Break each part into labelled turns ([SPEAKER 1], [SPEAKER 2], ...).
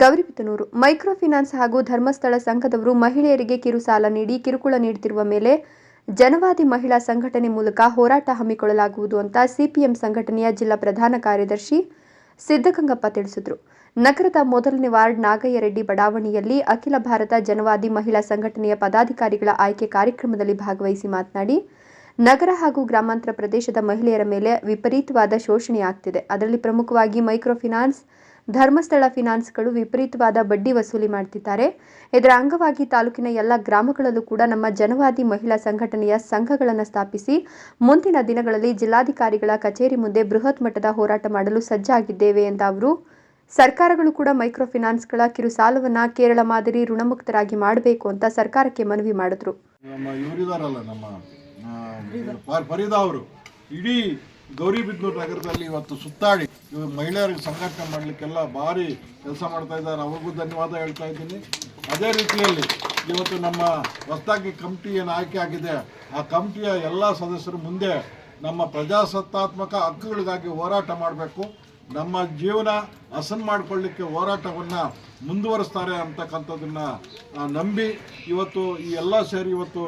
[SPEAKER 1] Gauribidanur micro finance ಹಾಗೂ ಧರ್ಮಸ್ಥಳ ಸಂಘದವರು ಮಹಿಳೆಯರಿಗೆ ಕಿರುಸಾಲ ನೀಡಿ ಕಿರುಕುಳ ನೀಡುತ್ತಿರುವ ಮೇಲೆ ಜನವಾದಿ ಮಹಿಳಾ ಸಂಘಟನೆ ಮೂಲಕ ಹೋರಾಟ ಹಮ್ಮಿಕೊಳ್ಳಲಾಗುವುದು ಅಂತ ಸಿಪಿಎಂ ಸಂಘಟನೆಯ ಜಿಲ್ಲಾ ಪ್ರಧಾನ ಕಾರ್ಯದರ್ಶಿ ಸಿದ್ದಗಂಗಪ್ಪ ತಿಳಿಸಿದರು. ನಗರದ ಮೊದಲನೇ ವಾರ್ಡ್ ನಾಗಯ್ಯ ರೆಡ್ಡಿ ಬಡಾವಣೆಯಲ್ಲಿ ಅಖಿಲ ಭಾರತ ಜನವಾದಿ ಮಹಿಳಾ ಸಂಘಟನೆಯ ಪದಾಧಿಕಾರಿಗಳ ಆಯ್ಕೆ ಕಾರ್ಯಕ್ರಮದಲ್ಲಿ ಭಾಗವಹಿಸಿ ಮಾತನಾಡಿ, ನಗರ ಹಾಗೂ ಗ್ರಾಮಾಂತರ ಪ್ರದೇಶದ ಮಹಿಳೆಯರ ಮೇಲೆ ವಿಪರೀತವಾದ ಶೋಷಣೆ ಆಗ್ತಿದೆ. ಅದರಲ್ಲಿ ಪ್ರಮುಖವಾಗಿ ಮೈಕ್ರೋ ಫಿನಾನ್ಸ್ ಧರ್ಮಸ್ಥಳ ಫಿನಾನ್ಸ್ಗಳು ವಿಪರೀತವಾದ ಬಡ್ಡಿ ವಸೂಲಿ ಮಾಡ್ತಿದ್ದಾರೆ. ಇದರ ಅಂಗವಾಗಿ ತಾಲೂಕಿನ ಎಲ್ಲ ಗ್ರಾಮಗಳಲ್ಲೂ ಕೂಡ ನಮ್ಮ ಜನವಾದಿ ಮಹಿಳಾ ಸಂಘಟನೆಯ ಸಂಘಗಳನ್ನು ಸ್ಥಾಪಿಸಿ ಮುಂದಿನ ದಿನಗಳಲ್ಲಿ ಜಿಲ್ಲಾಧಿಕಾರಿಗಳ ಕಚೇರಿ ಮುಂದೆ ಬೃಹತ್ ಮಟ್ಟದ ಹೋರಾಟ ಮಾಡಲು ಸಜ್ಜಾಗಿದ್ದೇವೆ ಎಂದ ಅವರು ಸರ್ಕಾರಗಳು ಕೂಡ ಮೈಕ್ರೋ ಫಿನಾನ್ಸ್ಗಳ ಕಿರು ಸಾಲವನ್ನು ಕೇರಳ ಮಾದರಿ ಋಣಮುಕ್ತರಾಗಿ ಮಾಡಬೇಕು ಅಂತ ಸರ್ಕಾರಕ್ಕೆ ಮನವಿ ಮಾಡಿದ್ರು.
[SPEAKER 2] ಇಡೀ ಗೌರಿಬಿದನೂರು ನಗರದಲ್ಲಿ ಇವತ್ತು ಸುತ್ತಾಡಿ ಇವರು ಮಹಿಳೆಯರಿಗೆ ಸಂಘಟನೆ ಮಾಡಲಿಕ್ಕೆಲ್ಲ ಭಾರಿ ಕೆಲಸ ಮಾಡ್ತಾ ಇದ್ದಾರೆ. ಅವ್ರಿಗೂ ಧನ್ಯವಾದ ಹೇಳ್ತಾ ಇದ್ದೀನಿ. ಅದೇ ರೀತಿಯಲ್ಲಿ ಇವತ್ತು ನಮ್ಮ ಹೊಸದಾಗಿ ಕಮಿಟಿ ಏನು ಆಯ್ಕೆ ಆಗಿದೆ. ಆ ಕಮಿಟಿಯ ಎಲ್ಲ ಸದಸ್ಯರು ಮುಂದೆ ನಮ್ಮ ಪ್ರಜಾಸತ್ತಾತ್ಮಕ ಹಕ್ಕುಗಳಿಗಾಗಿ ಹೋರಾಟ ಮಾಡಬೇಕು. ನಮ್ಮ ಜೀವನ ಹಸನ್ ಮಾಡಿಕೊಳ್ಳಿಕ್ಕೆ ಹೋರಾಟವನ್ನು ಮುಂದುವರಿಸ್ತಾರೆ ಅಂತಕ್ಕಂಥದ್ದನ್ನು ನಂಬಿ ಇವತ್ತು ಈ ಎಲ್ಲ ಸೇರಿ ಇವತ್ತು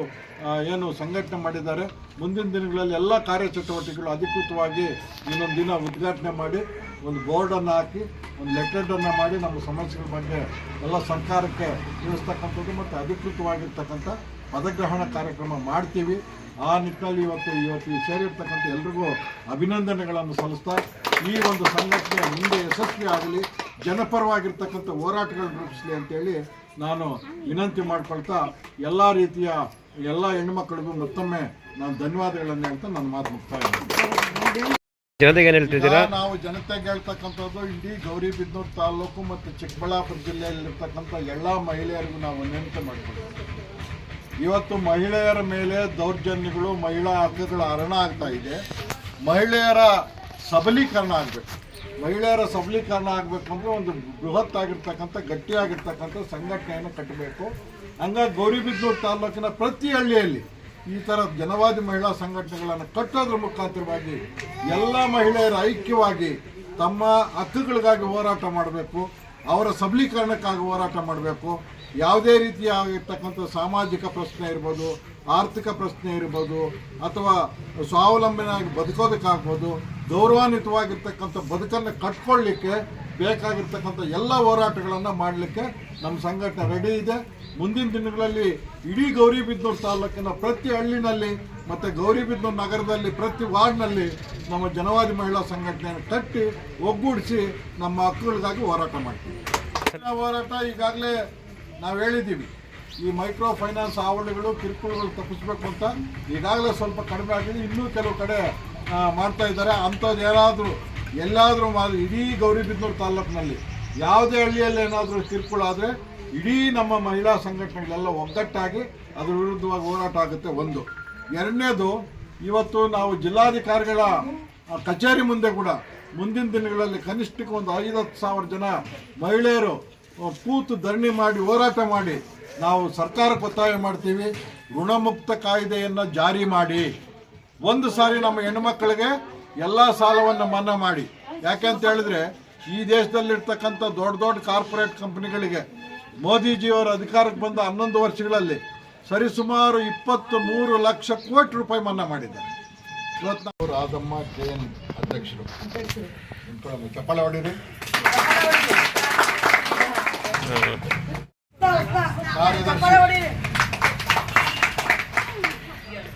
[SPEAKER 2] ಏನು ಸಂಘಟನೆ ಮಾಡಿದ್ದಾರೆ. ಮುಂದಿನ ದಿನಗಳಲ್ಲಿ ಎಲ್ಲ ಕಾರ್ಯಚಟುವಟಿಕೆಗಳು ಅಧಿಕೃತವಾಗಿ ಇನ್ನೊಂದು ದಿನ ಉದ್ಘಾಟನೆ ಮಾಡಿ, ಒಂದು ಬೋರ್ಡನ್ನು ಹಾಕಿ, ಒಂದು ಲೆಟರ್ಡನ್ನು ಮಾಡಿ ನಮ್ಮ ಸಮಸ್ಯೆಗಳ ಬಗ್ಗೆ ಎಲ್ಲ ಸರ್ಕಾರಕ್ಕೆ ತಿಳಿಸ್ತಕ್ಕಂಥದ್ದು ಮತ್ತು ಅಧಿಕೃತವಾಗಿರ್ತಕ್ಕಂಥ ಪದಗ್ರಹಣ ಕಾರ್ಯಕ್ರಮ ಮಾಡ್ತೀವಿ. ಆ ನಿಟ್ಟಿನಲ್ಲಿ ಇವತ್ತು ಇವತ್ತು ಸೇರಿರ್ತಕ್ಕಂಥ ಎಲ್ರಿಗೂ ಅಭಿನಂದನೆಗಳನ್ನು ಸಲ್ಲಿಸ್ತಾ ಈ ಒಂದು ಸಂಘಟನೆ ಮುಂದೆ ಯಶಸ್ವಿ ಆಗಲಿ ಜನಪರವಾಗಿರ್ತಕ್ಕಂಥ ಹೋರಾಟಗಳನ್ನು ರೂಪಿಸಲಿ ಅಂತೇಳಿ ನಾನು ವಿನಂತಿ ಮಾಡ್ಕೊಳ್ತಾ ಎಲ್ಲ ರೀತಿಯ ಎಲ್ಲ ಹೆಣ್ಮಕ್ಳಿಗೂ ಮತ್ತೊಮ್ಮೆ ನಾನು ಧನ್ಯವಾದಗಳನ್ನು ಹೇಳ್ತಾ ನನ್ನ ಮಾತು ಮುಕ್ತಾಯ ಇದ್ದೀನಿ
[SPEAKER 3] ಜನತೆಗೆ ಹೇಳ್ತಿದ್ದೀರಾ?
[SPEAKER 2] ನಾವು ಜನತೆಗೆ ಹೇಳ್ತಕ್ಕಂಥದ್ದು ಇಡೀ ಗೌರಿಬಿದನೂರು ತಾಲೂಕು ಮತ್ತು ಚಿಕ್ಕಬಳ್ಳಾಪುರ ಜಿಲ್ಲೆಯಲ್ಲಿರ್ತಕ್ಕಂಥ ಎಲ್ಲ ಮಹಿಳೆಯರಿಗೂ ನಾವು ವಿನಂತಿ ಮಾಡಿಕೊಳ್ತೀವಿ. ಇವತ್ತು ಮಹಿಳೆಯರ ಮೇಲೆ ದೌರ್ಜನ್ಯಗಳು ಮಹಿಳಾ ಹಕ್ಕುಗಳು ಹರಣ ಆಗ್ತಾ ಇದೆ. ಮಹಿಳೆಯರ ಸಬಲೀಕರಣ ಆಗಬೇಕು. ಮಹಿಳೆಯರ ಸಬಲೀಕರಣ ಆಗಬೇಕು ಅಂದರೆ ಒಂದು ಬೃಹತ್ ಆಗಿರ್ತಕ್ಕಂಥ, ಗಟ್ಟಿಯಾಗಿರ್ತಕ್ಕಂಥ ಸಂಘಟನೆಯನ್ನು ಕಟ್ಟಬೇಕು. ಹಂಗಾಗಿ ಗೌರಿಬಿದನೂರು ತಾಲೂಕಿನ ಪ್ರತಿ ಹಳ್ಳಿಯಲ್ಲಿ ಈ ಥರ ಜನವಾದಿ ಮಹಿಳಾ ಸಂಘಟನೆಗಳನ್ನು ಕಟ್ಟೋದ್ರ ಮುಖಾಂತರವಾಗಿ ಎಲ್ಲ ಮಹಿಳೆಯರ ಐಕ್ಯವಾಗಿ ತಮ್ಮ ಹಕ್ಕುಗಳಿಗಾಗಿ ಹೋರಾಟ ಮಾಡಬೇಕು. ಅವರ ಸಬಲೀಕರಣಕ್ಕಾಗಿ ಹೋರಾಟ ಮಾಡಬೇಕು. ಯಾವುದೇ ರೀತಿಯಾಗಿರ್ತಕ್ಕಂಥ ಸಾಮಾಜಿಕ ಪ್ರಶ್ನೆ ಇರ್ಬೋದು ಆರ್ಥಿಕ ಪ್ರಶ್ನೆ ಇರ್ಬೋದು ಅಥವಾ ಸ್ವಾವಲಂಬನೆಯಾಗಿ ಬದುಕೋದಕ್ಕಾಗ್ಬೋದು, ಗೌರವಾನ್ವಿತವಾಗಿರ್ತಕ್ಕಂಥ ಬದುಕನ್ನು ಕಟ್ಕೊಳ್ಳಿಕ್ಕೆ ಬೇಕಾಗಿರ್ತಕ್ಕಂಥ ಎಲ್ಲ ಹೋರಾಟಗಳನ್ನು ಮಾಡಲಿಕ್ಕೆ ನಮ್ಮ ಸಂಘಟನೆ ರೆಡಿ ಇದೆ. ಮುಂದಿನ ದಿನಗಳಲ್ಲಿ ಇಡೀ ಗೌರಿಬಿದನೂರು ತಾಲೂಕಿನ ಪ್ರತಿ ಹಳ್ಳಿನಲ್ಲಿ ಮತ್ತು ಗೌರಿಬಿದನೂರು ನಗರದಲ್ಲಿ ಪ್ರತಿ ವಾರ್ಡ್ನಲ್ಲಿ ನಮ್ಮ ಜನವಾದಿ ಮಹಿಳಾ ಸಂಘಟನೆಯನ್ನು ಕಟ್ಟಿ ಒಗ್ಗೂಡಿಸಿ ನಮ್ಮ ಹಕ್ಕುಗಳಿಗಾಗಿ ಹೋರಾಟ ಮಾಡ್ತೀವಿ. ಹೋರಾಟ ಈಗಾಗಲೇ ನಾವು ಹೇಳಿದ್ದೀವಿ. ಈ ಮೈಕ್ರೋ ಫೈನಾನ್ಸ್ ಆವರಣಗಳು ಕಿರುಕುಳಗಳು ತಪ್ಪಿಸ್ಬೇಕು ಅಂತ ಈಗಾಗಲೇ ಸ್ವಲ್ಪ ಕಡಿಮೆ ಆಗಿದೆ. ಇನ್ನೂ ಕೆಲವು ಕಡೆ ಮಾಡ್ತಾ ಇದ್ದಾರೆ. ಅಂಥದ್ದು ಏನಾದರೂ ಎಲ್ಲಾದರೂ ಮಾಡಿ, ಇಡೀ ಗೌರಿಬಿದನೂರು ತಾಲೂಕಿನಲ್ಲಿ, ಯಾವುದೇ ಹಳ್ಳಿಯಲ್ಲಿ ಏನಾದರೂ ಕಿರುಕುಳ ಆದರೆ ಇಡೀ ನಮ್ಮ ಮಹಿಳಾ ಸಂಘಟನೆಗಳೆಲ್ಲ ಒಗ್ಗಟ್ಟಾಗಿ ಅದರ ವಿರುದ್ಧವಾಗಿ ಹೋರಾಟ ಆಗುತ್ತೆ ಒಂದು. ಎರಡನೇದು, ಇವತ್ತು ನಾವು ಜಿಲ್ಲಾಧಿಕಾರಿಗಳ ಕಚೇರಿ ಮುಂದೆ ಕೂಡ ಮುಂದಿನ ದಿನಗಳಲ್ಲಿ ಕನಿಷ್ಠಕ್ಕೆ ಒಂದು ಐವತ್ತು ಸಾವಿರ ಜನ ಮಹಿಳೆಯರು ಕೂತು ಧರಣಿ ಮಾಡಿ, ಹೋರಾಟ ಮಾಡಿ ನಾವು ಸರ್ಕಾರಕ್ಕೆ ಒತ್ತಾಯ ಮಾಡ್ತೀವಿ, ಋಣಮುಕ್ತ ಕಾಯ್ದೆಯನ್ನು ಜಾರಿ ಮಾಡಿ. ಒಂದು ಸಾರಿ ನಮ್ಮ ಹೆಣ್ಮಕ್ಳಿಗೆ ಎಲ್ಲ ಸಾಲವನ್ನು ಮನ್ನಾ ಮಾಡಿ. ಯಾಕೆ ಅಂತ ಹೇಳಿದ್ರೆ, ಈ ದೇಶದಲ್ಲಿರ್ತಕ್ಕಂಥ ದೊಡ್ಡ ದೊಡ್ಡ ಕಾರ್ಪೊರೇಟ್ ಕಂಪನಿಗಳಿಗೆ ಮೋದಿಜಿಯವರ ಅಧಿಕಾರಕ್ಕೆ ಬಂದ ಹನ್ನೊಂದು ವರ್ಷಗಳಲ್ಲಿ ಸರಿಸುಮಾರು ಇಪ್ಪತ್ತು ಮೂರು ಲಕ್ಷ ಕೋಟಿ ರೂಪಾಯಿ ಮನ್ನಾ ಮಾಡಿದ್ದಾರೆ. ಇವತ್ತು ನಾವು ರಾಧಮ್ಮ ಕೆ ಎನ್ ಅಧ್ಯಕ್ಷರು ಚಪ್ಪಾಳೆ ಹೊಡೀರಿ. ಕಾರ್ಯದರ್ಶಿ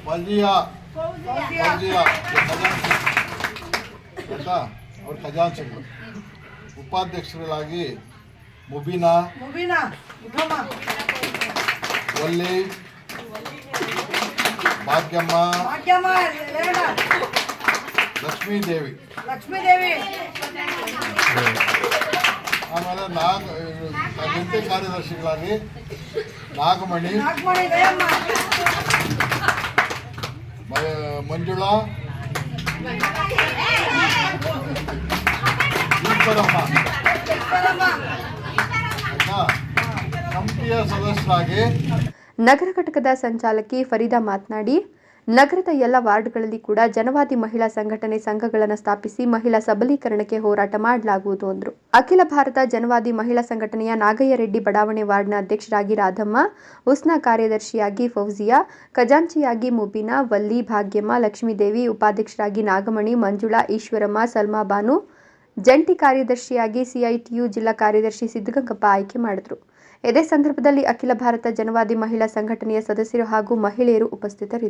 [SPEAKER 2] ವಲ್ಜಿಯಾ ವಲ್ಜಿಯಾ ಖಜಾಂಚಿ ಆಯ್ತಾ ಅವ್ರ ಖಜಾಂಚಿಗಳು ಉಪಾಧ್ಯಕ್ಷರುಗಳಾಗಿ ಮುಬೀನಾ
[SPEAKER 4] ಮುಬೀನಾ ಉತ್ತಮ
[SPEAKER 2] ವಲ್ಲಿ ಭಾಗ್ಯಮ್ಮ
[SPEAKER 4] ಭಾಗ್ಯಮ್ಮ ರೇವಣ
[SPEAKER 2] ಲಕ್ಷ್ಮೀದೇವಿ
[SPEAKER 4] ಲಕ್ಷ್ಮೀದೇವಿ
[SPEAKER 2] ಆಮೇಲೆ ನಾಗ ಜಂಟಿ ಕಾರ್ಯದರ್ಶಿಗಳಾಗಿ ನಾಗಮಣಿ ಮಂಜುಳಾ ಈಶ್ವರಮ್ಮ ಸದಸ್ಯರಾಗಿ
[SPEAKER 1] ನಗರ ಘಟಕದ ಸಂಚಾಲಕಿ ಫರೀದಾ ಮಾತನಾಡಿ ನಗರದ ಎಲ್ಲ ವಾರ್ಡ್ಗಳಲ್ಲಿ ಕೂಡ ಜನವಾದಿ ಮಹಿಳಾ ಸಂಘಟನೆ ಸಂಘಗಳನ್ನು ಸ್ಥಾಪಿಸಿ ಮಹಿಳಾ ಸಬಲೀಕರಣಕ್ಕೆ ಹೋರಾಟ ಮಾಡಲಾಗುವುದು ಅಂದರು. ಅಖಿಲ ಭಾರತ ಜನವಾದಿ ಮಹಿಳಾ ಸಂಘಟನೆಯ ನಾಗಯ್ಯ ರೆಡ್ಡಿ ಬಡಾವಣೆ ವಾರ್ಡ್ನ ಅಧ್ಯಕ್ಷರಾಗಿ ರಾಧಮ್ಮ, ಉಸ್ನಾ ಕಾರ್ಯದರ್ಶಿಯಾಗಿ ಫೌಜಿಯಾ, ಖಜಾಂಚಿಯಾಗಿ ಮುಬೀನಾ, ವಲ್ಲಿ ಭಾಗ್ಯಮ್ಮ, ಲಕ್ಷ್ಮೀದೇವಿ ಉಪಾಧ್ಯಕ್ಷರಾಗಿ ನಾಗಮಣಿ, ಮಂಜುಳಾ, ಈಶ್ವರಮ್ಮ, ಸಲ್ಮಾ ಬಾನು, ಜಂಟಿ ಕಾರ್ಯದರ್ಶಿಯಾಗಿ ಸಿಐಟಿಯು ಜಿಲ್ಲಾ ಕಾರ್ಯದರ್ಶಿ ಸಿದ್ದಗಂಗಪ್ಪ ಆಯ್ಕೆ ಮಾಡಿದರು. ಇದೇ ಸಂದರ್ಭದಲ್ಲಿ ಅಖಿಲ ಭಾರತ ಜನವಾದಿ ಮಹಿಳಾ ಸಂಘಟನೆಯ ಸದಸ್ಯರು ಹಾಗೂ ಮಹಿಳೆಯರು ಉಪಸ್ಥಿತರಿದ್ದರು.